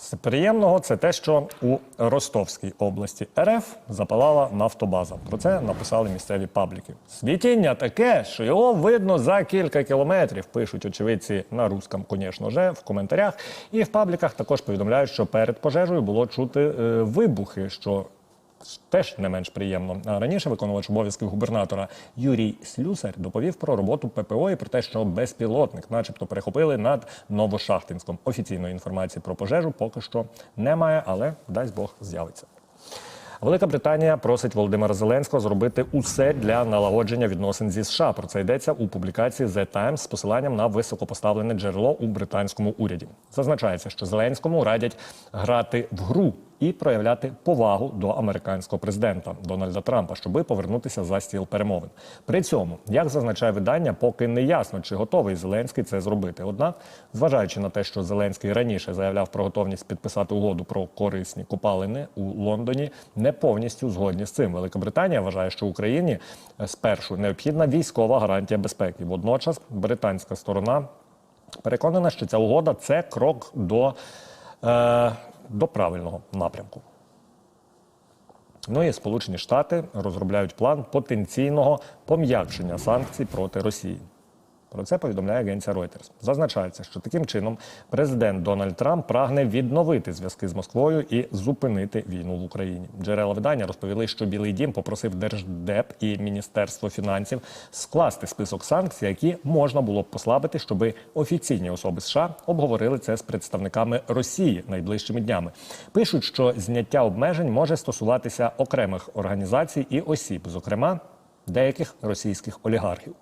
З приємного це те, що у Ростовській області РФ запалала нафтобаза. Про це написали місцеві пабліки. Світіння таке, що його видно за кілька кілометрів. Пишуть очевидці на русском, звісно же, в коментарях. І в пабліках також повідомляють, що перед пожежею було чути е, вибухи, що Теж не менш приємно. Раніше виконувач обов'язків губернатора Юрій Слюсар доповів про роботу ППО і про те, що безпілотник, начебто, перехопили над Новошахтинськом. Офіційної інформації про пожежу поки що немає, але дасть Бог з'явиться. Велика Британія просить Володимира Зеленського зробити усе для налагодження відносин зі США. Про це йдеться у публікації The Times з посиланням на високопоставлене джерело у британському уряді. Зазначається, що Зеленському радять грати в гру і проявляти повагу до американського президента Дональда Трампа, щоби повернутися за стіл перемовин. При цьому, як зазначає видання, поки не ясно, чи готовий Зеленський це зробити. Однак, зважаючи на те, що Зеленський раніше заявляв про готовність підписати угоду про корисні копалини у Лондоні, не повністю згодні з цим. Великобританія вважає, що Україні спершу необхідна військова гарантія безпеки. Водночас британська сторона переконана, що ця угода це крок до, е, до правильного напрямку. Ну і Сполучені Штати розробляють план потенційного пом'якшення санкцій проти Росії. Про це повідомляє агенція Reuters. Зазначається, що таким чином президент Дональд Трамп прагне відновити зв'язки з Москвою і зупинити війну в Україні. Джерела видання розповіли, що Білий Дім попросив Держдеп і Міністерство фінансів скласти список санкцій, які можна було б послабити, щоби офіційні особи США обговорили це з представниками Росії найближчими днями. Пишуть, що зняття обмежень може стосуватися окремих організацій і осіб, зокрема деяких російських олігархів.